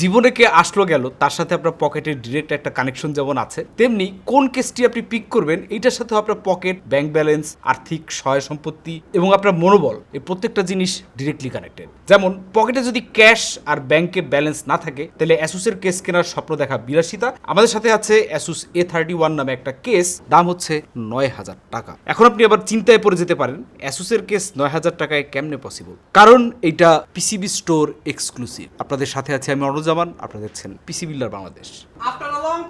জীবনে কে আসলো গেল, তার সাথে আপনার পকেটের ডিরেক্ট একটা কানেকশন যেমন আছে, তেমনি কোন কেসটি আপনি পিক করবেন এইটার সাথে আপনার পকেট ব্যাংক ব্যালেন্স আর্থিক সহায় সম্পত্তি এবং আপনার মনোবল, এই প্রত্যেকটা জিনিস ডিরেক্টলি কানেক্টেড যেমন পকেটে যদি ক্যাশ আর ব্যাংকে ব্যালেন্স না থাকে, তাহলে অ্যাসুসের কেস কেনার স্বপ্ন দেখা বিলাসিতা। আমাদের সাথে আছে অ্যাসুস এ থার্টি ওয়ান নামে একটা কেস দাম হচ্ছে নয় হাজার টাকা। এখন আপনি আবার চিন্তায় পড়ে যেতে পারেন অ্যাসুসের কেস নয় হাজার টাকায় কেমনে পসিবল কারণ এটা পিসিবি স্টোর এক্সক্লুসিভ আপনাদের সাথে আছে আমি অনুজামান আপনারা দেখছেন PC builder Bangladesh. A long long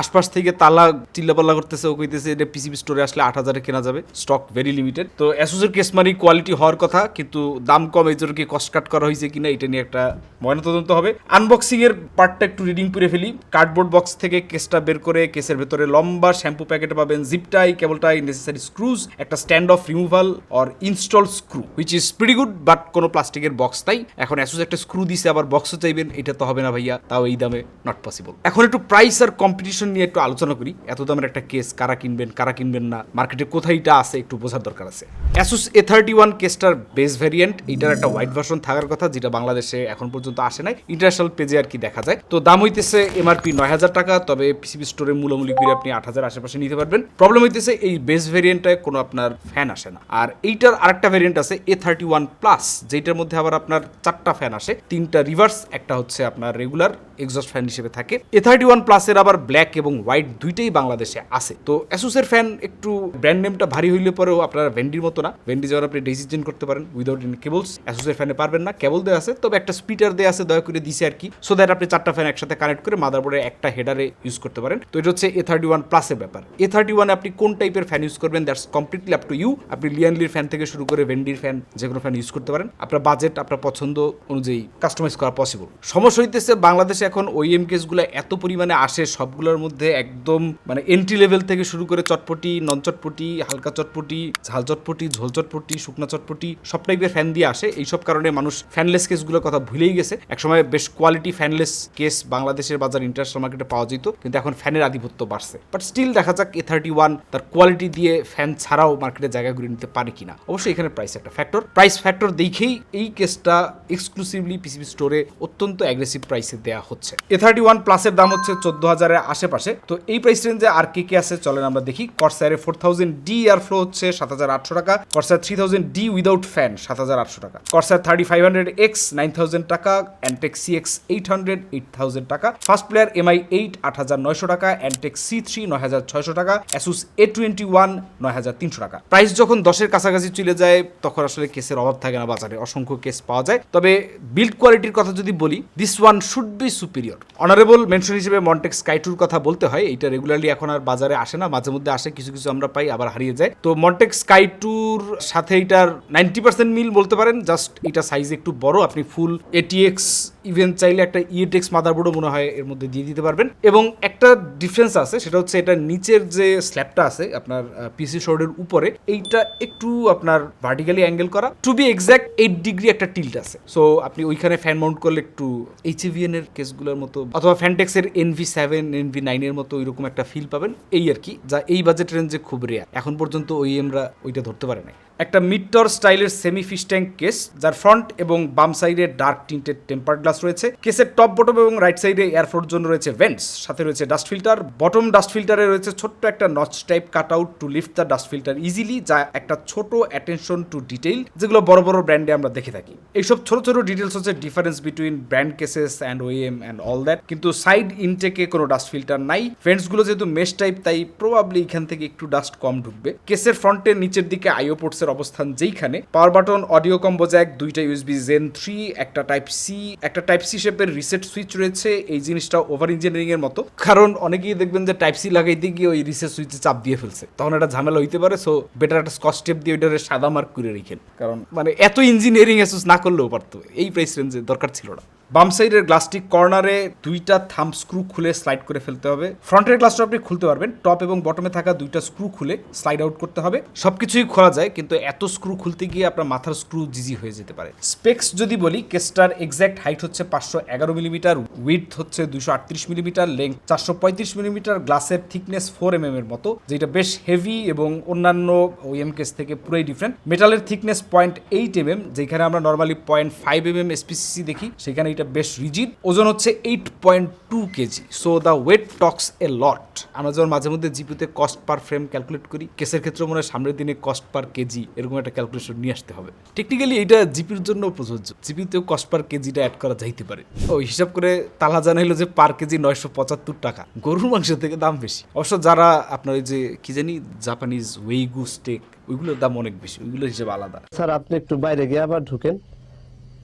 আশপাশ থেকে তালা চিল্লাপাল্লা করতেছে, ও কইতেছে, এটা পিসিবি স্টোরে আসলে আট হাজারে কেনা যাবে স্টক ভেরি লিমিটেড তো অ্যাসোসের কেস মানে কোয়ালিটি হওয়ার কথা, কিন্তু দাম কম, এই জন্য কি কস্ট কাট করা হয়েছে কিনা, এটা নিয়ে একটা ময়নাতদন্ত হবে। আনবক্সিং এর পার্টটা একটু রিডিং করে ফেলি। কার্ডবোর্ড বক্স থেকে কেসটা বের করে কেসের ভেতরে লম্বা শ্যাম্পু প্যাকেট পাবেন জিপটাই কেবলটাই নেসেসারি স্ক্রুজ একটা stand off removal or install screw which is pretty good but কোনো প্লাস্টিকের বক্স তাই এখন অ্যাসোস একটা স্ক্রু দিছে, আবার বক্সও চাইবেন, এটা তো হবে না ভাইয়া, তাও এই দামে নট পসিবল এখন একটু প্রাইস আর কম্পিটিশন নিয়ে একটু আলোচনা করি। এত দামের একটা কেস, কারা কিনবেন কারা কিনবেন না, মার্কেটে কোথায়টা আছে একটু বোঝার দরকার আছে। অ্যাসুস এ থার্টি ওয়ান কেসটার বেস ভ্যারিয়েন্ট এটার একটা হোয়াইট ভার্সন থাকার কথা যেটা বাংলাদেশে এখন পর্যন্ত আসে নাই। ইন্টারন্যাশনাল পেজে আর কি দেখা যায়। তো দাম হইতেছে এমআরপি নয় হাজার টাকা, তবে পিসিবি স্টোরে মূলামূলি করে আপনি আট হাজার আশেপাশে নিতে পারবেন। প্রবলেম হইতেছে এই বেস ভ্যারিয়েন্টটায় কোনো আপনার ফ্যান আসে না। আর এইটার আরেকটা ভ্যারিয়েন্ট আছে এ থার্টি ওয়ান প্লাস যেটার মধ্যে আবার আপনার চারটা ফ্যান আসে। তিনটা রিভার্স একটা হচ্ছে আপনার রেগুলার এক্সস্ট ফ্যান হিসেবে থাকে। এ থার্টি ওয়ান প্লাসের আবার ব্ল্যাক এবং হোয়াইট দুইটাই বাংলাদেশে আছে। তো অ্যাসুসের ফ্যান একটু ব্র্যান্ড নেমটা ভারী হইলে পরেও আপনার ভেন্ডির মতো না। ভেন্ডি যাওয়ার আপনি ডিসিশন করতে পারেন উইদাউট এনি কেবলস অ্যাসুসের ফ্যানে পারবেন না কেবল দেওয়া আছে, তবে একটা স্পিটার দেওয়া আছে, দয়া করে দিছে আর কি সো দ্যাট আপনি চারটা ফ্যান একসাথে কানেক্ট করে মাদারবোর্ডে একটা হেডারে ইউজ করতে পারেন। তো এটা হচ্ছে এ থার্টি ওয়ান প্লাসের ব্যাপার। এ থার্টি ওয়ানে আপনি কোন টাইপের ফ্যান ইউজ করবেন that's completely up to you আপনি লিয়ানলির ফ্যান থেকে শুরু করে ভেন্ডির ফ্যান যে কোনো ফ্যান ইউজ করতে পারেন। আপনার বাজেট আপনার পছন্দ অনুযায়ী কাস্টমাইজ করা পসিবল সমস্যা হইতেছে, বাংলাদেশে এখন ওইএম কেসগুলো এত পরিমাণে আসে, সবগুলোর মধ্যে একদম মানে এন্ট্রি লেভেল থেকে শুরু করে চটপটি নন চটপটি হালকা চটপটি, ঝাল চটপটি, ঝোল চটপটি, শুকনা চটপটি সব টাইপের ফ্যান দিয়ে আসে। এইসব কারণে মানুষ ফ্যানলেস কেসগুলোর কথা ভুলেই গেছে। একসময় বেশ কোয়ালিটি ফ্যানলেস কেস বাংলাদেশের বাজার ইন্টারন্যাশনাল মার্কেটে পাওয়া যেত, কিন্তু এখন ফ্যানের আধিপত্য বাড়ছে। বাট স্টিল দেখা যাক এ থার্টি ওয়ান তার কোয়ালিটি দিয়ে ফ্যান ছাড়াও মার্কেটে জায়গা ঘুরে নিতে পারে কিনা। অবশ্যই এখানে প্রাইস একটা ফ্যাক্টর প্রাইস ফ্যাক্টর দেখেই এই কেসটা এক্সক্লুসিভলি পিসিবি স্টোরে অত্যন্ত অ্যাগ্রেসিভ প্রাইসে দেওয়া হচ্ছে। এ থার্টি ওয়ান প্লাসের দাম হচ্ছে চোদ্দ হাজারের আশেপাশে। তো এই প্রাইস রেঞ্জে আর কে কে আছে চলেন আমরা দেখি। কর্সারে four thousand D air flow হচ্ছে সাত হাজার আটশো টাকা। Corsair three thousand D without fan সাত হাজার আটশো টাকা। Corsair thirty five hundred X nine thousand টাকা। Antec C X eight hundred eight thousand টাকা। ফার্স্ট প্লেয়ার এমআই এইট আট হাজার নয়শো টাকা। অ্যান্টেক সি থ্রি নয় হাজার ছয়শো টাকা। অ্যাসুস এ টোয়েন্টি ওয়ান নয় হাজার তিনশো টাকা। প্রাইস যখন দশের কাছাকাছি চলে যায়, তখন আসলে কেসের অভাব থাকে না বাজারে। অসংখ্য কেস পাওয়া যায়। তবে বিল্ড কোয়ালিটির কথা যদি বলি this one should be superior honourable mention হিসেবে মন্টেক্স স্কাইটুর কথা বলতে হয়, এটা রেগুলারলি এখন আর বাজারে আসে না, মাঝে মধ্যে আসে, কিছু কিছু আমরা পাই, আবার হারিয়ে যায়। তো মন্টেক স্কাই টুর সাথে এটার নাইনটি পার্সেন্ট মিল বলতে পারেন জাস্ট এটা সাইজ একটু বড়, আপনি ফুল এটিএক্স ইভেন চাইলে একটা E ইএটেক্স মাদারবোর্ডও মনে হয় এর মধ্যে দিয়ে দিতে পারবেন। এবং একটা ডিফারেন্স আছে, সেটা হচ্ছে এটা নিচের যে স্ল্যাবটা আছে, আপনার পিসি শোর্ডের উপরে, এইটা একটু আপনার ভার্টিক্যালি অ্যাঙ্গেল করা। To be exact eight degree একটা টিল্ট আছে। সো আপনি ওইখানে ফ্যান মাউন্ট করলে একটু এইচএভিএন এর কেসগুলোর মতো, অথবা ফ্যানটেক্সের এনভি সেভেন এনভি নাইনের মতো ওইরকম একটা ফিল পাবেন। এই আর কি, যা এই বাজেট রেঞ্জে খুব রেয়ার এখন পর্যন্ত ওইএমরা ওইটা ধরতে পারে নাই। একটা মিডটর স্টাইলের সেমি ফিশ ট্যাঙ্ক কেস যার ফ্রন্ট এবং বাম সাইডে ডার্ক টিন্টেড টেম্পার গ্লাস রয়েছে। কেসের টপ বটম এবং রাইট সাইডে এয়ারফ্লোর জন্য রয়েছে ভেন্টস সাথে রয়েছে ডাস্ট ফিল্টার বটম ডাস্ট ফিল্টারে রয়েছে ছোট্ট একটা notch type cut out to lift the dust filter easily যা একটা ছোট অ্যাটেনশন টু ডিটেইল যেগুলো বড় বড় ব্র্যান্ডে আমরা দেখে থাকি। এইসব ছোট ছোট ডিটেলস হচ্ছে difference between brand cases and OEM and all that কিন্তু সাইড ইনটেকে কোনো ডাস্ট ফিল্টার নাই। ভেন্টসগুলো যেহেতু মেশ টাইপ তাই প্রবাবলি এখান থেকে একটু ডাস্ট কম ঢুকবে। কেসের ফ্রন্টের নিচের দিকে আইও পোর্টসের অবস্থান যেইখানে। Power button audio combo jack দুইটা ইউএসবি জেন থ্রি একটা টাইপ সি একটা টাইপ সি শেপের রিসেট সুইচ রয়েছে। এই জিনিসটা ওভার ইঞ্জিনিয়ারিং এর মতো। কারণ অনেকেই দেখবেন যে টাইপ সি লাগাইতে গিয়ে ওই রিসেট সুইচে চাপ দিয়ে ফেলছে। তখন একটা ঝামেলা হইতে পারে সো বেটার একটা স্কচ টেপ দিয়ে ওইটারে সাদা মার্ক করে রেখেন। কারণ মানে এত ইঞ্জিনিয়ারিং অ্যাসুস না করলেও পারতো। এই প্রাইস রেঞ্জে দরকার ছিল না। বাম সাইডের গ্লাসটি কর্নারে দুইটা থাম স্ক্রু খুলে স্লাইড করে ফেলতে হবে। ফ্রন্টের গ্লাসটা আপনি খুলতে পারবেন। টপ এবং বটমে থাকা দুইটা স্ক্রু খুলে স্লাইড আউট করতে হবে। সবকিছুই খোলা যায়, কিন্তু এত স্ক্রু খুলতে গিয়ে আপনার মাথার স্ক্রু জিজি হয়ে যেতে পারে। স্পেক্স যদি বলি, কেসটার এক্স্যাক্ট হাইট হচ্ছে পাঁচশো এগারো মিলিমিটার উইথ হচ্ছে দুশো আটত্রিশ মিলিমিটার লেন্থ চারশো পঁয়ত্রিশ মিলিমিটার গ্লাসের থিকনেস ফোর এম এর মতো, যেটা বেশ হেভি এবং অন্যান্য ওএম কেস থেকে পুরোই ডিফারেন্ট মেটালের thickness point eight M M যেখানে আমরা normally point five M M SPCC দেখি, সেখানে এটা বেশ রিজিড। ওজন হচ্ছে eight point two KG. So the weight talks a lot আমরা যখন মাঝে মধ্যে জিপিতে কস্ট পার ফ্রেম ক্যালকুলেট করি, কেসের ক্ষেত্রে মনে হয় সামনের দিনে কস্ট পার কেজি এরকম একটা ক্যালকুলেশন নিয়ে আসতে হবে। টেকনিক্যালি এটা জিপির জন্য প্রযোজ্য। জিপিতেও কস্ট পার কেজিটা অ্যাড করা যাইতে পারে। ও, হিসাব করে তালা জানাইলো যে পার কেজি নয়শো পঁচাত্তর টাকা। গরুর মাংস থেকে দাম বেশি। অবশ্য যারা আপনার ওই যে কি জানি জাপানিজ ওয়েগু স্টেক ওইগুলোর দাম অনেক বেশি। ওইগুলোর হিসেবে আলাদা। স্যার, আপনি একটু বাইরে গিয়ে আবার ঢুকেন।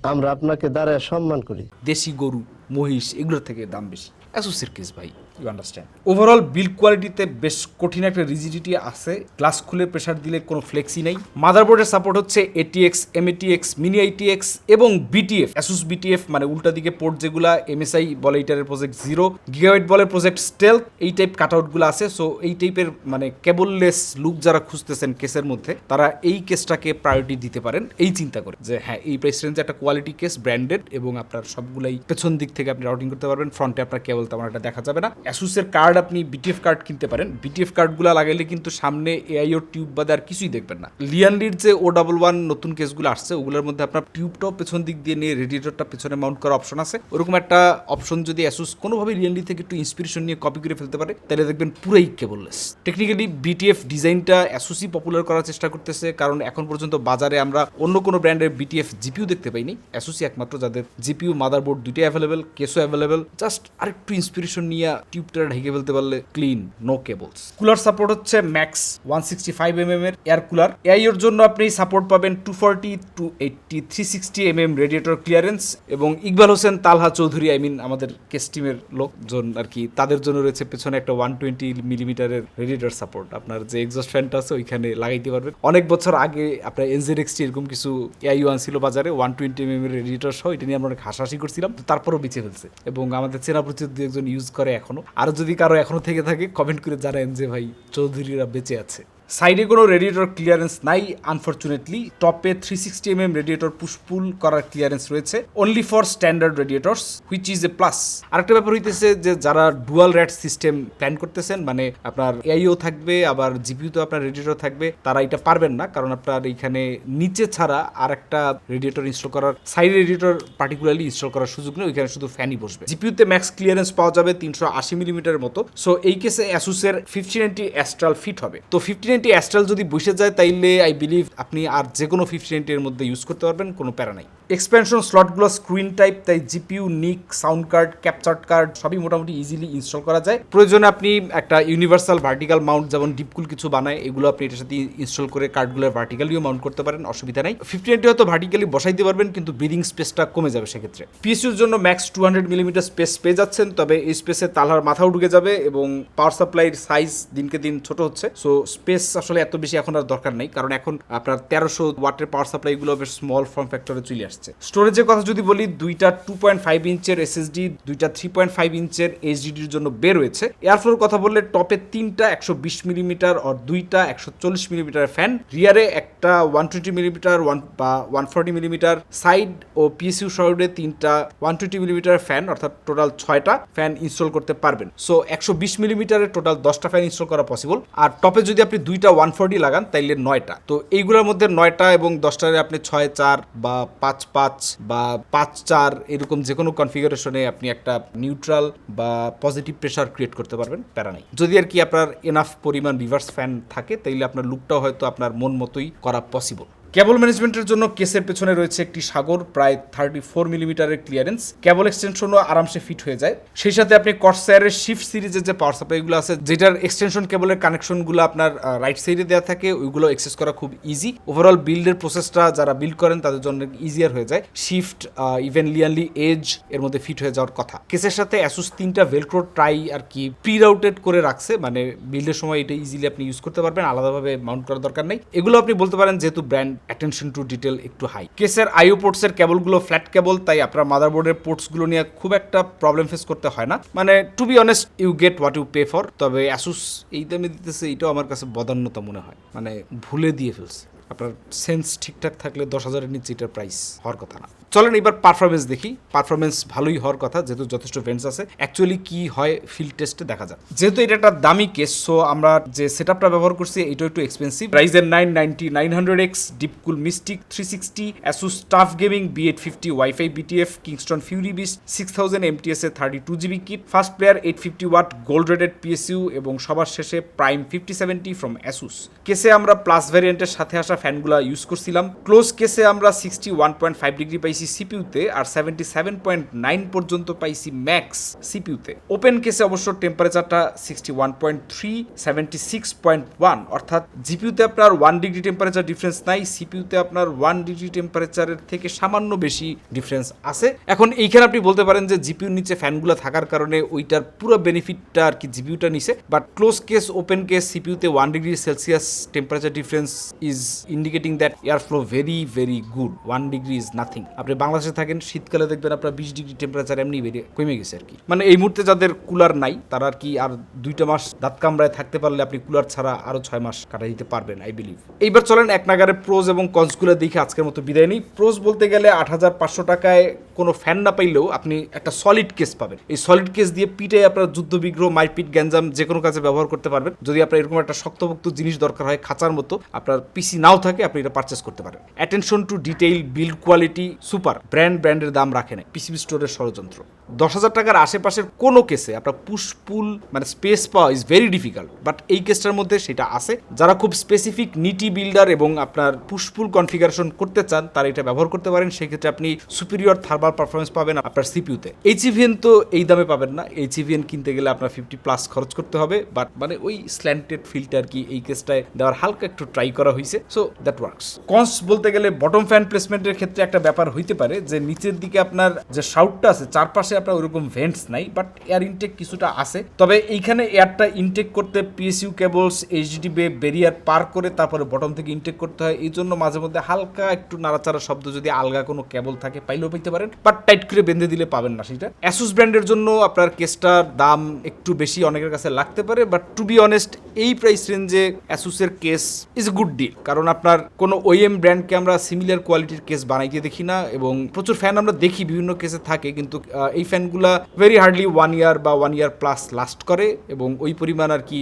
আমরা আপনাকে দাঁড়ায় সম্মান করি। দেশি গরু মহিষ এগুলোর থেকে দাম বেশি। অ্যাসোসিয়েট কেস ভাই ইউ আন্ডারস্ট্যান্ড ওভারঅল বিল্ড কোয়ালিটিতে বেশ কঠিন একটা রিজিডিটি আছে। গ্লাস খুলে প্রেসার দিলে কোনো ফ্লেক্সি নেই। মাদারবোর্ডের সাপোর্ট হচ্ছে এটিএক্স এমএটিএক্স মিনি আইটিএক্স এবং বিটিএফ অ্যাসুস বিটিএফ মানে উল্টা দিকে পোর্ট যেগুলা এমএসআই বলে এইটারের প্রজেক্ট জিরো গিগাবাইট বলে প্রজেক্ট স্টেলথ এই টাইপ কাটআউটগুলো আছে। সো এই টাইপের মানে কেবললেস লুক যারা খুঁজতেছেন কেসের মধ্যে, তারা এই কেসটাকে প্রায়োরিটি দিতে পারেন। এই চিন্তা করে যে হ্যাঁ এই প্রাইস রেঞ্জে একটা কোয়ালিটি কেস ব্র্যান্ডেড এবং আপনার সবগুলাই পেছন দিক থেকে আপনি রাউটিং করতে পারবেন। ফ্রন্টে আপনার কেবল তেমন একটা দেখা যাবে না। অ্যাসুসের কার্ড আপনি বিটিএফ কার্ড কিনতে পারেন। বিটিএফ কার্ডগুলো লাগাইলে কিন্তু সামনে এআইও টিউব বাদে আর কিছুই দেখবেন না। লিয়ানলির যে ও ডাবল ওয়ান নতুন কেসগুলো আসছে, ওগুলোর মধ্যে আপনার টিউবটাও পেছন দিক দিয়ে নিয়ে রেডিয়েটরটা পেছনে মাউন্ট করার অপশন আছে। ওরকম একটা অপশন যদি অ্যাসুস কোনোভাবে লিয়ানলি থেকে একটু ইন্সপিরেশন নিয়ে কপি করে ফেলতে পারে, তাহলে দেখবেন পুরাই কেবললেস টেকনিক্যালি বিটিএফ ডিজাইনটা অ্যাসুসই পপুলার করার চেষ্টা করতেছে, কারণ এখন পর্যন্ত বাজারে আমরা অন্য কোনো ব্র্যান্ডের বিটিএফ জিপিউ দেখতে পাইনি। অ্যাসুসি একমাত্র, যাদের জিপিউ মাদারবোর্ড দুইটাই অ্যাভেলেবেল কেসও অ্যাভেলেবেল জাস্ট আরেকটু ইন্সপিরেশন নিয়ে টিউবটা ঢেকে ফেলতে পারলে clean no cables cooler support হচ্ছে max one sixty five M M এর এয়ার কুলার এআই এর জন্য আপনি সাপোর্ট পাবেন two forty two eighty three sixty M M radiator clearance এবং ইকবাল হোসেন তালহা চৌধুরী আই মিন আমাদের কেস টিমের লোকজন আর কি তাদের জন্য রয়েছে পেছনে একটা ওয়ান টোয়েন্টি মিলিমিটারের রেডিয়েটর সাপোর্ট আপনার যে এক্সস্ট ফ্যানটা আছে ওইখানে লাগাইতে পারবেন। অনেক বছর আগে আপনার এনজেড এক্সটি এরকম কিছু এআই ওয়ান ছিল বাজারে ওয়ান টোয়েন্টি এম এম এর রেডিয়েটর সহ, এটা নিয়ে আমরা অনেক হাসাহাসি করছিলাম। তারপরও বেঁচে ফেলছে। এবং আমাদের চেনা পরিচিত দু একজন ইউজ করে এখনও। আর যদি কারও এখনও থেকে থাকে কমেন্ট করে জানেন যে ভাই, চৌধুরীরা বেঁচে আছে। সাইডে কোনো রেডিয়েটর ক্লিয়ারেন্স নাই। আনফর্চুনেটলি, টপে three sixty M M radiator push pull করার ক্লিয়ারেন্স রয়েছে। Only for standard radiators which is a plus আরেকটা ব্যাপার হইতেছে যে, যারা ডুয়াল র্যাট সিস্টেম প্ল্যান করতেছেন মানে আপনার এআইও থাকবে, আবার জিপিউতে আপনার রেডিয়েটর থাকবে, তারা এটা পারবেন না, কারণ আপনার এইখানে নিচে ছাড়া আর একটা রেডিয়েটর ইনস্টল করার সাইড রেডিয়েটর পার্টিকুলারলি ইনস্টল করার সুযোগ নেই, ওইখানে শুধু ফ্যানই বসবে। জিপিউতে ম্যাক্স ক্লিয়ারেন্স পাওয়া যাবে তিনশো আশি মিলিমিটারের মতো। সো এই কেসে অ্যাসুসের ফিফটি নাইনটি অ্যাস্ট্রাল ফিট হবে। তো ফিফটি নাইনটি অ্যাস্ট্রাল যদি বসে যায়, তাইলে আই বিলিভ আপনি আর যে কোনো ফিফটি নাইনটির মধ্যে ইউজ করতে পারবেন, কোনো প্যারা নাই। এক্সপেনশন স্লটগুলো স্ক্রিন টাইপ তাই GPU NIC sound card capture card সবই মোটামুটি ইজিলি ইনস্টল করা যায়। প্রয়োজনে আপনি একটা ইউনিভার্সাল ভার্টিক্যাল মাউন্ট যেমন ডিপকুল কিছু বানায়, এগুলো আপনি এটার সাথে ইনস্টল করে কার্ডগুলো ভার্টিক্যালিও মাউন্ট করতে পারেন, অসুবিধা নাই। ফিফটি নাইনটি হয়তো ভার্টিক্যালি বসাইতে পারবেন, কিন্তু ব্রিদিং স্পেসটা কমে যাবে সেক্ষেত্রে। পিএসইউর জন্য max two hundred millimetre space পেয়ে যাচ্ছেন, তবে এই স্পেসে তালহার মাথাও ঢুকে যাবে এবং পাওয়ার সাপ্লাইয়ের সাইজ দিনকে দিন ছোট হচ্ছে। সো স্পেস আসলে এত বেশি এখন আর দরকার নেই, কারণ এখন আপনার তেরোশো ওয়াটের পাওয়ার সাপ্লাই গুলো বেশ স্মল ফর্ম ফ্যাক্টরে চলে আসছে। স্টোরেজের কথা যদি বলি, দুইটা টু পয়েন্ট ফাইভ ইঞ্চের এসএসডি দুইটা থ্রি পয়েন্ট ফাইভ ইঞ্চের এইচডিডির জন্য বের হয়েছে। এয়ারফ্লোর কথা বললে টপে তিনটা একশো বিশ মিলিমিটার আর দুইটা একশো চল্লিশ মিলিমিটার ফ্যান রিয়ারে একটা ওয়ান টোয়েন্টি মিলিমিটার ওয়ান বা ওয়ান ফর্টি মিলিমিটার সাইড ও পিএসইউ শহরে তিনটা ওয়ান টোয়েন্টি মিলিমিটার ফ্যান অর্থাৎ টোটাল ছয়টা ফ্যান ইনস্টল করতে পারবেন। সো একশো বিশ মিলিমিটারের টোটাল দশটা ফ্যান ইনস্টল করা পসিবল আর টপে যদি আপনি দুইটা ওয়ান ফোরটি লাগান, তাইলে নয়টা। তো এইগুলোর মধ্যে নয়টা এবং দশটারে আপনি ছয় চার বা পাঁচ পাঁচ বা পাঁচ চার এরকম যে কোনো কনফিগারেশনে আপনি একটা নিউট্রাল বা পজিটিভ প্রেশার ক্রিয়েট করতে পারবেন, প্যারা নাই। যদি আর কি আপনার এনাফ পরিমাণ রিভার্স ফ্যান থাকে, তাইলে আপনার লুকটাও হয়তো আপনার মন মতোই করা পসিবল কেবল ম্যানেজমেন্টের জন্য কেসের পেছনে রয়েছে একটি সাগর, প্রায় থার্টি ফোর মিলিমিটারের ক্লিয়ারেন্স কেবল এক্সটেনশনও আরামসে ফিট হয়ে যায়। সেই সাথে আপনি কর্সায়ারের শিফট সিরিজের যে পাওয়ার সাপ্লাইগুলো আছে, যেটার এক্সটেনশন কেবলের কানেকশনগুলো আপনার রাইট সাইডে দেওয়া থাকে, ওইগুলো এক্সেস করা খুব ইজি ওভারঅল বিল্ডের প্রসেসটা যারা বিল্ড করেন, তাদের জন্য ইজিয়ার হয়ে যায়। শিফট ইভেন লিয়ানলি এজ এর মধ্যে ফিট হয়ে যাওয়ার কথা। কেসের সাথে অ্যাসুস তিনটা ভেলক্রো ট্রাই আর কি প্রি রাউটেড করে রাখছে। মানে বিল্ডের সময় এটা ইজিলি আপনি ইউজ করতে পারবেন। আলাদাভাবে মাউন্ট করার দরকার নেই। এগুলো আপনি বলতে পারেন যেহেতু ব্র্যান্ড অ্যাটেনশন টু ডিটেল একটু হাই কেসের আইও পোর্টসের কেবলগুলো ফ্ল্যাট কেবল তাই আপনার মাদারবোর্ডের পোর্টসগুলো নিয়ে খুব একটা প্রবলেম ফেস করতে হয় না। মানে to be honest you get what you pay for তবে অ্যাসুস এই দামে দিতেছে, এটাও আমার কাছে বদান্যতা মনে হয়। মানে ভুলে দিয়ে ফেলছে। আপনার সেন্স ঠিকঠাক থাকলে দশ হাজারের নিচে এটার প্রাইস হওয়ার কথা না। চলেন এবার পারফরমেন্স দেখি। পারফরমেন্স ভালোই হওয়ার কথা, যেহেতু যথেষ্ট ভেন্টস আছে। অ্যাকচুয়ালি কি হয় ফিল্ড টেস্টে দেখা যাক। যেহেতু এটা একটা দামি কেস সো আমরা যে সেট আপটা ব্যবহার করছি এটাও একটু expensive Ryzen nine ninety nine hundred X DeepCool mystique three sixty Asus TUF gaming B eight fifty wifi BTF Kingston Fury Beast six thousand MTS A thirty two GB kit first player eight fifty watt gold rated PSU এবং সবার শেষে prime fifty seventy from Asus কেসে আমরা plus ভ্যারিয়েন্টের সাথে আসা ফ্যানগুলো use করছিলাম। Close কেসে আমরা sixty one point five degree পাইছি সিপিউতে আর সেভেন্টি সেভেন পয়েন্ট নাইন পর্যন্ত পাইছি ম্যাক্স সিপিউতে ওপেন কেসে অবশ্য টেম্পারেচারটা sixty one point three seventy six point one অর্থাৎ জিপিউতে আপনার ওয়ান ডিগ্রি টেম্পারেচার ডিফারেন্স নাই সিপিউতে আপনার ওয়ান ডিগ্রি টেম্পারেচারের থেকে সামান্য বেশি ডিফারেন্স আছে। এখন এইখানে আপনি বলতে পারেন যে জিপিউর নিচে ফ্যানগুলো থাকার কারণে ওইটার পুরো বেনিফিটটা আর কি জিপিউটা নিছে। But close case open case সিপিউতে one degree Celsius temperature difference is indicating that air flow very very good one degree is nothing আপনি বাংলাদেশে থাকেন, শীতকালে দেখবেন আপনার বিশ ডিগ্রি টেম্পারেচার এমনি বেরিয়ে কমে গেছে আর কি। মানে এই মুহূর্তে যাদের কুলার নাই, তারা আর কি আর দুইটা মাস দাঁত কামড়ায় থাকতে পারলে আপনি কুলার ছাড়া আরও ছয় মাস কাটা দিতে পারবেন আই বিলিভ এইবার চলেন এক নাগারে প্রোজ এবং কনসগুলো দেখে আজকের মতো বিদায় নেই। প্রোজ বলতে গেলে আট হাজার পাঁচশো টাকায় কোনো ফ্যান না পাইলেও আপনি একটা সলিড কেস পাবেন। এই সলিড কেস দিয়ে পিঠে আপনার যুদ্ধ বিগ্রহ, মারপিট, গ্যাঞ্জাম যে কোনো কাজে ব্যবহার করতে পারবেন। যদি আপনার এরকম একটা শক্তপোক্ত জিনিস দরকার হয় খাঁচার মতো, আপনার পিসি নাও থাকে, আপনি এটা পারচেস করতে পারেন। Attention to detail build quality super brand ব্র্যান্ডের দাম রাখে না পিসিবি স্টোরের ষড়যন্ত্র। দশ হাজার টাকার আশেপাশের কোনো কেসে আপনার পুশপুল মানে স্পেস পাওয়া ইজ ভেরি ডিফিকাল্ট বাট এই কেসটার মধ্যে সেটা আছে। যারা খুব স্পেসিফিক নিটি বিল্ডার এবং আপনার পুশপুল কনফিগারেশন করতে চান, তারা এটা ব্যবহার করতে পারেন। সেক্ষেত্রে আপনি সুপিরিয়র থার্মাল পারফরমেন্স পাবেন আপনার সিপিউতে এইচইভিএন তো এই দামে পাবেন না। এইচইভিএন কিনতে গেলে আপনার ফিফটি প্লাস খরচ করতে হবে। বাট মানে ওই স্ল্যান্টেড ফিল্টার কি এই কেসটায় দেওয়ার হালকা একটু ট্রাই করা হয়েছে সো দ্যাট ওয়ার্কস কনস বলতে গেলে বটম ফ্যান প্লেসমেন্টের ক্ষেত্রে একটা ব্যাপার হইতে পারে যে নিচের দিকে আপনার যে শাউটটা আছে, চারপাশে আপনার ওরকম ভেন্টস নাই বাট এয়ার ইনটেক কিছুটা আছে। তবে এইখানে এয়ারটা ইনটেক করতে PSU cables HD bay barrier পার করে তারপরে বটম থেকে ইনটেক করতে হয়। এই জন্য মাঝে মধ্যে হালকা একটু নাড়াচাড়া শব্দ যদি আলগা কোনো কেবল থাকে, পাইলেও পাইতে পারেন বাট টাইট করে বেঁধে দিলে পাবেন না সেটা। অ্যাসুস ব্র্যান্ডের জন্য আপনার কেসটার দাম একটু বেশি অনেকের কাছে লাগতে পারে বাট টু বি অনেস্ট এই প্রাইস রেঞ্জে অ্যাসুসের কেস ইজ গুড ডিল কারণ আপনার কোনো ওএম ব্র্যান্ডকে আমরা সিমিলার কোয়ালিটির কেস বানাইতে দেখি না এবং প্রচুর ফ্যান আমরা দেখি, বিভিন্ন কেসে থাকে কিন্তু এই ফ্যানগুলা ভেরি হার্ডলি ওয়ান ইয়ার বা ওয়ান ইয়ার প্লাস লাস্ট করে এবং ওই পরিমাণ আর কি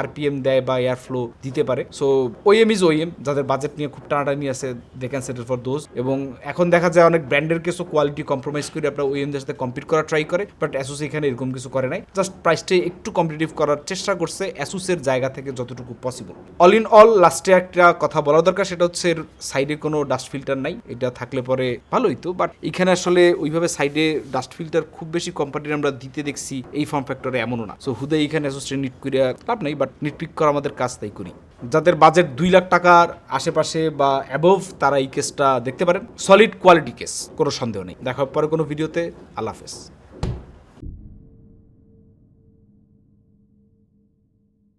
আরপিএম দেয় বা এয়ার ফ্লো দিতে পারে। সো ওএম ইজ ওএম যাদের বাজেট নিয়ে খুব টানাটানি আছে they can settle for those এবং এখন দেখা যায় অনেক ব্র্যান্ডের কেসও কোয়ালিটি কম্প্রোমাইজ করে আপনার ওএমদের সাথে কম্পিট করার ট্রাই করে বাট অ্যাসুস এখানে এরকম কিছু করে নাই। জাস্ট প্রাইসটাই একটু কম্পিটিভ করার চেষ্টা করছে অ্যাসুসের জায়গা থেকে যতটুকু পসিবল অল ইন অল লাস্টে একটা কথা বলা দরকার, সেটা হচ্ছে এর সাইডে কোনো ডাস্ট ফিল্টার নাই। এটা থাকলে পরে ভালোই তো বাট এখানে আসলে ওইভাবে সাইডে ডাস্ট ফিল্টার খুব বেশি কোম্পানির আমরা দিতে দেখছি এই ফর্ম ফ্যাক্টরে এমনও না। সো হুদে এখানে অ্যাসোসিয়েট নিট করে লাভ নাই বাট নিটপিক করা আমাদের কাজ তাই করি। যাদের বাজেট দুই লাখ টাকার আশেপাশে বা অ্যাবভ তারা এই কেসটা দেখতে পারেন। সলিড কোয়ালিটি কেস কোনো সন্দেহ নেই। দেখা হবে পরে কোনো ভিডিওতে আল্লাহ হাফেজ।